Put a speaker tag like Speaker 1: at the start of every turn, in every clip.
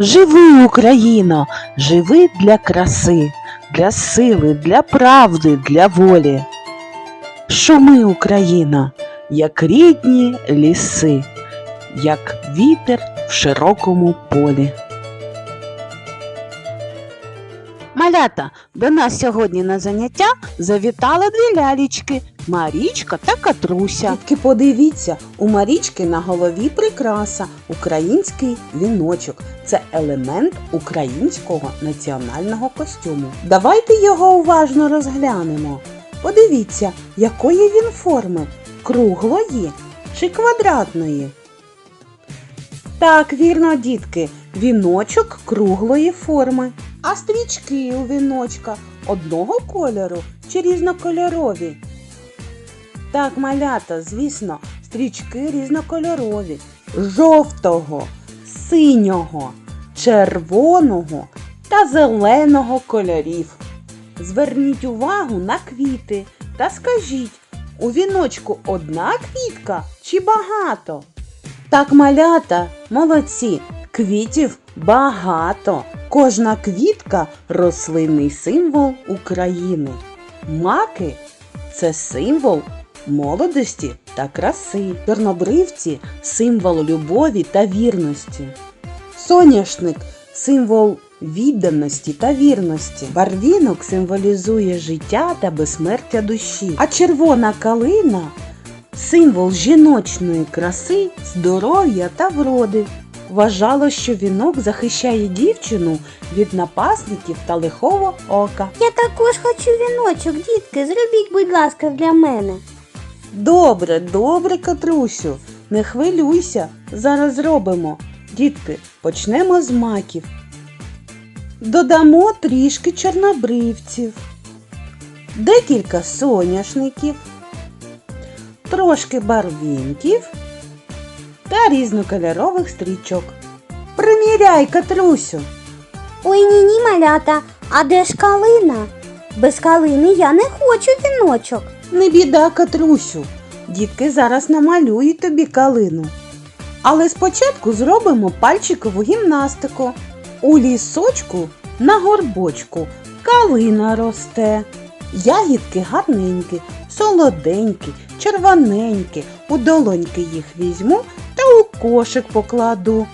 Speaker 1: Живи, Україно, живи для краси, для сили, для правди, для волі. Шуми, Україна, як рідні ліси, як вітер в широкому полі. Малята, до нас сьогодні на заняття завітали дві лялічки Марічка та Катруся.
Speaker 2: Тільки подивіться, у Марічки на голові прикраса, український віночок. Це елемент українського національного костюму. Давайте його уважно розглянемо. Подивіться, якої він форми круглої чи квадратної. Так, вірно, дітки, віночок круглої форми. А стрічки у віночка одного кольору чи різнокольорові? Так, малята, звісно, стрічки різнокольорові, жовтого, синього, червоного та зеленого кольорів. Зверніть увагу на квіти та скажіть, у віночку одна квітка чи багато? Так, малята, молодці, квітів багато. Кожна квітка рослинний символ України. Маки це символ молодості та краси. Чорнобривці символ любові та вірності. Соняшник символ відданості та вірності. Барвінок символізує життя та безсмертя душі. А червона калина символ жіночної краси, здоров'я та вроди. Вважало, що вінок захищає дівчину від напасників та лихого ока.
Speaker 3: Я також хочу віночок, дітки. Зробіть, будь ласка, для мене.
Speaker 2: Добре, добре, Катрусю, не хвилюйся, зараз зробимо. Дітки, почнемо з маків. Додамо трішки чорнобривців, декілька соняшників, трошки барвінків та різнокольорових стрічок. Приміряй, Катрусю!
Speaker 3: Ой ні ні, малята, а де ж калина? Без калини я не хочу віночок.
Speaker 2: Не біда, Катрусю. Дітки зараз намалюють тобі калину. Але спочатку зробимо пальчикову гімнастику. У лісочку на горбочку калина росте. Ягідки гарненькі, солоденькі, червоненькі. У долоньки їх візьму у кошик покладу.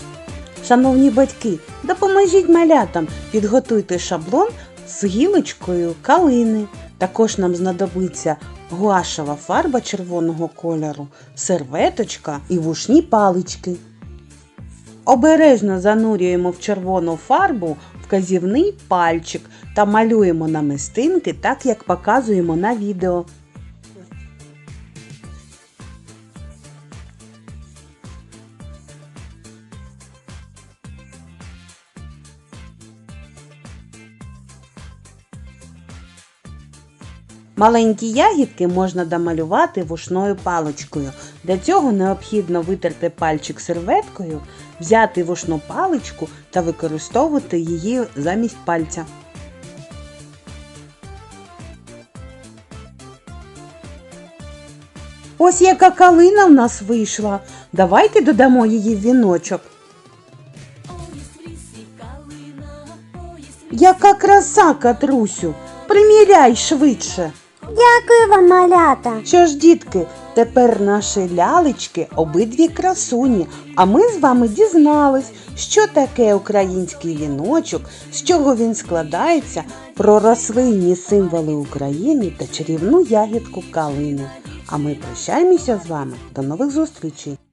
Speaker 2: Шановні батьки, допоможіть малятам, підготуйте шаблон з гілочкою калини. Також нам знадобиться гуашева фарба червоного кольору, серветочка і вушні палички. Обережно занурюємо в червону фарбу вказівний пальчик та малюємо намистинки так, як показуємо на відео. Маленькі ягідки можна домалювати вушною паличкою. Для цього необхідно витерти пальчик серветкою, взяти вушну паличку та використовувати її замість пальця. Ось яка калина в нас вийшла. Давайте додамо її в віночок. Яка краса, Катрусю! Приміряй швидше.
Speaker 3: Дякую вам, малята.
Speaker 2: Що ж, дітки, тепер наші лялечки обидві красуні, а ми з вами дізнались, що таке український віночок, з чого він складається, про рослинні символи України та чарівну ягідку калини. А ми прощаємося з вами. До нових зустрічей!